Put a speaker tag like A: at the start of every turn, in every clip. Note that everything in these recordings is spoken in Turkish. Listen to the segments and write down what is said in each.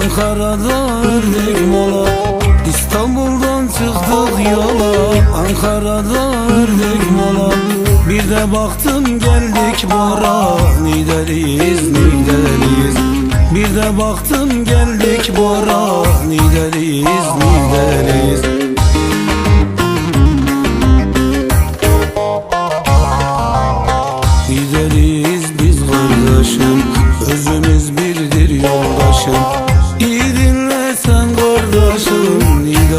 A: Ankara'da verdik mola İstanbul'dan çıktık yola. Ankara'da verdik mola Bir de baktım geldik Bora Nideliyiz, Nideliyiz. Bir de baktım geldik Bora Nideliyiz, Nideliyiz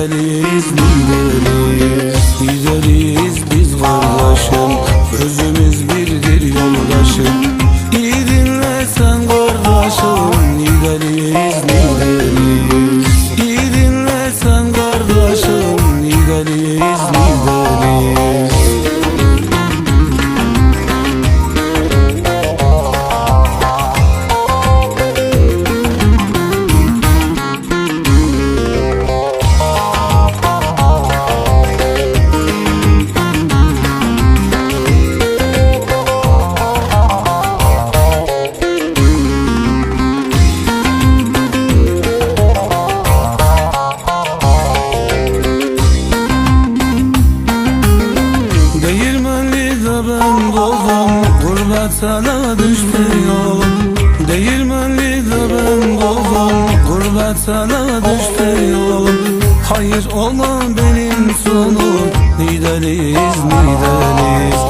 A: Gideriz gideriz Gideriz biz kardeşim. Özümüz birdir yoldaşım. İyi dinle sen kardeşim. Gideriz gideriz İyi dinle sen kardeşim. Gideriz gideriz Gurbet ele düştü yolum Değirmenli'de ben doğdum? Gurbet ele düştü yolum Hayır olan benim sonum Nideliyiz, nideliyiz.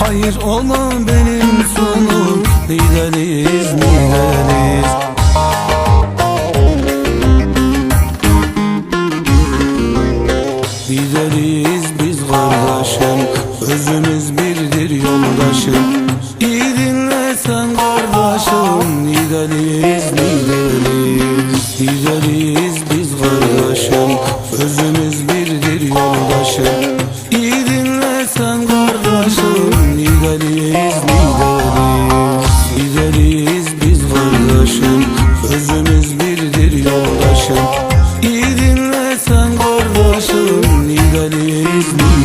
A: Hayır olan benim sonum Nideliyiz, nideliyiz yoldaşım İyi dinle sen kardeşim Gideriz gideriz Gideriz biz kardeşim. Özümüz birdir yoldaşım İyi dinle kardeşim Gideriz gideriz Gideriz biz kardeşim. Özümüz birdir yoldaşım İyi dinle sen kardeşim gideriz Gideriz